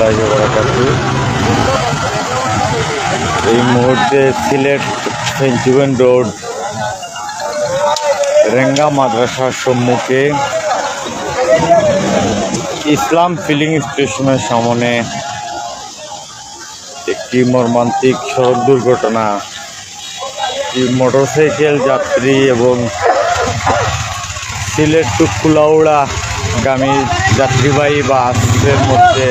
রহমতুল্লাহ এই মুহূর্তে সিলেট সেঞ্চুয়েন রোড, রেঙ্গা মাদ্রাসার সম্মুখে ইসলাম ফিলিং স্টেশনের সামনে একটি মর্মান্তিক সড়ক দুর্ঘটনা। মোটরসাইকেল, যাত্রী এবং সিলেট টু কুলাউড়া গামী যাত্রীবাহী বাসের মধ্যে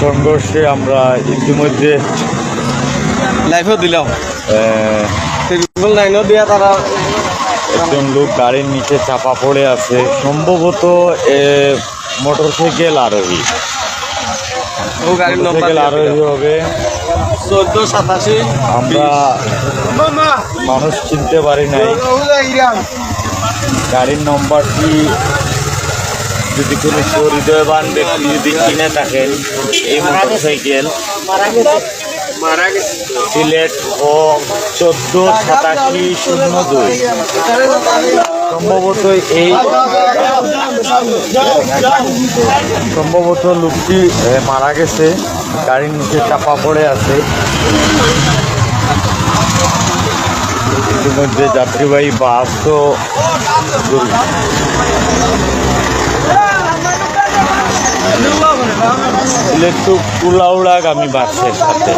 সংঘর্ষে আমরা ইতিমধ্যে লাইফও দিলাম। লাইনও দিয়া তারা একজন লোক গাড়ির নিচে চাপা পড়ে আছে। সম্ভবত আরোহী। গাড়ির নম্বর মোটরসাইকেল আরোহী হবে। চোদ্দ সাতাশি আমরা মানুষ চিনতে পারি নাই। গাড়ির নম্বরটি যদি কোনো হৃদয়বান ব্যক্তি যদি কিনে থাকেন এই মোটরসাইকেল, সিলেট ও চোদ্দ সাতাশি শূন্য দুই। সম্ভবত এই সম্ভবত লোকটি মারা গেছে, গাড়ির নিচে চাপা পড়ে আছে। ইতিমধ্যে যাত্রীবাহী বাস তো দুর্ঘ- সিলেট টু কুলাউড়াগামী বাসের সাথে।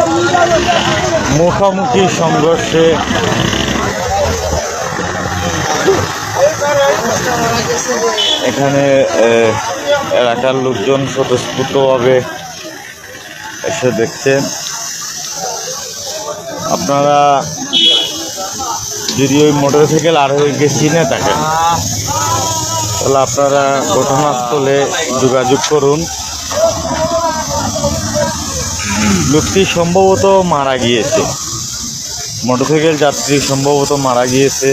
মুখোমুখি সংঘর্ষে এখানে এলাকার লোকজন স্বতঃস্ফূর্তভাবে এসে দেখছেন আপনারা যদি ওই মোটরসাইকেল আরোহীকে চিনে থাকেন তাহলে আপনারা ঘটনাস্থলে যোগাযোগ করুন। লোকটি সম্ভবত মারা গিয়েছে। মোটরসাইকেল যাত্রী সম্ভবত মারা গিয়েছে।